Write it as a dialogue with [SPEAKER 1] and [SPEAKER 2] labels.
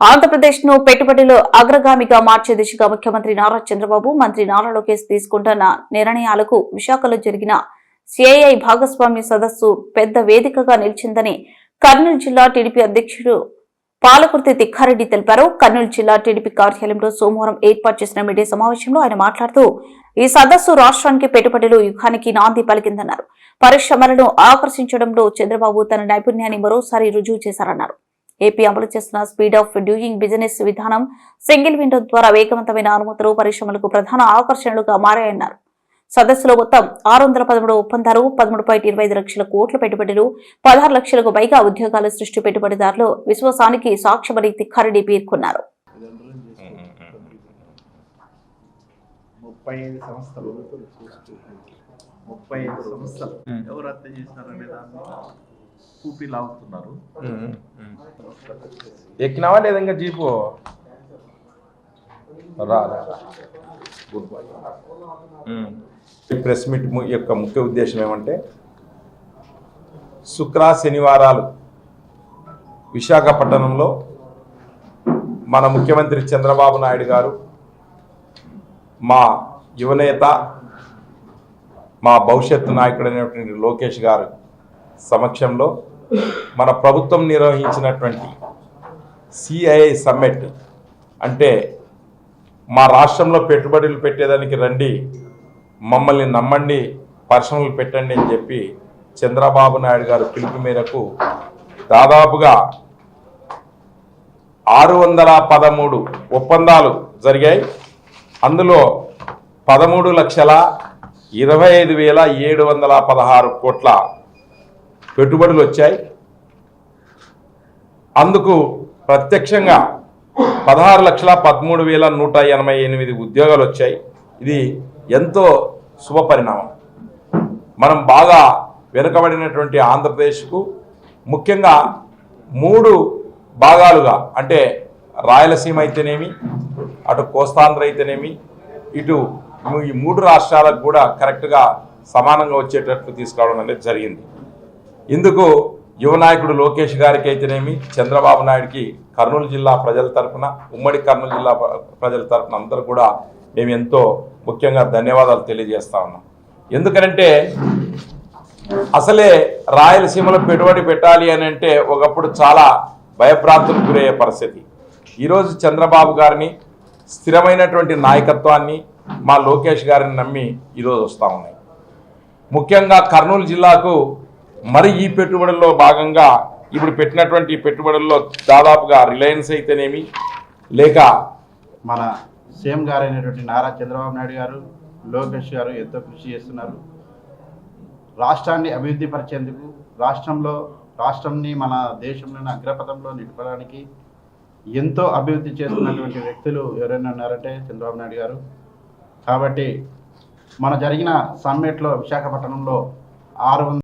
[SPEAKER 1] ఆంధ్రప్రదేశ్ను పెట్టుబడిలో అగ్రగామిగా మార్చే దిశగా ముఖ్యమంత్రి నారా చంద్రబాబు మంత్రి నారా లోకేష్ తీసుకుంటున్న నిర్ణయాలకు విశాఖలో జరిగిన సిఐఐ భాగస్వామ్య సదస్సు పెద్ద వేదికగా నిలిచిందని కర్నూలు జిల్లా టీడీపీ అధ్యక్షుడు పాలకుర్తి తిక్కారెడ్డి తెలిపారు. కర్నూలు జిల్లా టీడీపీ కార్యాలయంలో సోమవారం ఏర్పాటు చేసిన మీడియా సమావేశంలో ఆయన మాట్లాడుతూ ఈ సదస్సు రాష్ట్రానికి పెట్టుబడులు యుగానికి నాంది పలికిందన్నారు. పరిశ్రమలను ఆకర్షించడంలో చంద్రబాబు తన నైపుణ్యాన్ని మరోసారి రుజువు చేశారన్నారు. ఏపీ అమలు చేస్తున్న స్పీడ్ ఆఫ్ డూయింగ్ బిజినెస్ విధానం సింగిల్ విండో ద్వారా వేగవంతమైన అనుమతులు పరిశ్రమలకు ప్రధాన ఆకర్షణలుగా మారాయన్నారు. సదస్సులో మొత్తం ఆరు వందల పదమూడు ఒప్పందాలు పదమూడు పాయింట్ ఇరవై ఐదు లక్షల కోట్ల పెట్టుబడులు పదహారు లక్షలకు పైగా ఉద్యోగాల సృష్టి పెట్టుబడిదారులు విశ్వాసానికి సాక్ష్యమని తిక్కారెడ్డి పేర్కొన్నారు.
[SPEAKER 2] ముప్పై ఐదు సంస్థలు. ముప్పై ఐదు సంస్థలు. ఎవరు చేసినారనే దాన్ని కూపీ లాగుతున్నారు.
[SPEAKER 3] ఎక్కినావా లేదా ఇంకా జీపు? రా. గుడ్ బాయ్ ప్రెస్ మీట్ యొక్క ముఖ్య ఉద్దేశం ఏమంటే శుక్ర శనివారాలు విశాఖపట్నంలో మన ముఖ్యమంత్రి చంద్రబాబు నాయుడు గారు మా యువనేత మా భవిష్యత్తు నాయకుడైనటువంటి లోకేష్ గారు సమక్షంలో మన ప్రభుత్వం నిర్వహించినటువంటి సిఐఐ సమ్మిట్ అంటే మా రాష్ట్రంలో పెట్టుబడులు పెట్టేదానికి రండి మమ్మల్ని నమ్మండి పరిశ్రమలు పెట్టండి అని చెప్పి చంద్రబాబు నాయుడు గారు పిలుపు మేరకు దాదాపుగా ఆరు వందల పదమూడు ఒప్పందాలు జరిగాయి. అందులో పదమూడు లక్షల ఇరవై ఐదు వేల ఏడు వందల పదహారు కోట్ల పెట్టుబడులు వచ్చాయి. అందుకు ప్రత్యక్షంగా పదహారు లక్షల పదమూడు వేల నూట ఎనభై ఎనిమిది ఉద్యోగాలు వచ్చాయి. ఇది ఎంతో శుభ పరిణామం. మనం బాగా వెనుకబడినటువంటి ఆంధ్రప్రదేశ్కు ముఖ్యంగా మూడు భాగాలుగా అంటే రాయలసీమ అయితేనేమి అటు కోస్తాంధ్ర అయితేనేమి ఇటు ఈ మూడు రాష్ట్రాలకు కూడా కరెక్ట్గా సమానంగా వచ్చేటట్లు తీసుకురావడం అనేది జరిగింది. ఇందుకు యువ నాయకుడు లోకేష్ గారికి అయితేనేమి చంద్రబాబు నాయుడికి కర్నూలు జిల్లా ప్రజల తరఫున ఉమ్మడి కర్నూలు జిల్లా ప్రజల తరఫున అందరూ కూడా మేము ఎంతో ముఖ్యంగా ధన్యవాదాలు తెలియజేస్తా ఉన్నాం. ఎందుకంటే అసలే రాయలసీమలో పెట్టుబడి పెట్టాలి అని అంటే ఒకప్పుడు చాలా భయభ్రాంతులకు గురయ్యే పరిస్థితి. ఈరోజు చంద్రబాబు గారిని స్థిరమైనటువంటి నాయకత్వాన్ని మా లోకేష్ గారిని నమ్మి ఈరోజు వస్తూ ఉన్నాయి. ముఖ్యంగా కర్నూలు జిల్లాకు మరి ఈ పెట్టుబడుల్లో భాగంగా ఇప్పుడు పెట్టినటువంటి పెట్టుబడుల్లో దాదాపుగా రిలయన్స్ అయితేనేమి లేక
[SPEAKER 4] మన సీఎం గారు అయినటువంటి నారా చంద్రబాబు నాయుడు గారు లోకేష్ గారు ఎంతో కృషి చేస్తున్నారు. రాష్ట్రాన్ని అభివృద్ధి పరిచేందుకు రాష్ట్రంలో రాష్ట్రంని మన దేశంలోని అగ్రపథంలో నిలపడానికి ఎంతో అభివృద్ధి చేస్తున్నటువంటి వ్యక్తులు ఎవరైనా ఉన్నారంటే చంద్రబాబు నాయుడు గారు. కాబట్టి మన జరిగిన సమ్మిట్లో విశాఖపట్నంలో ఆరు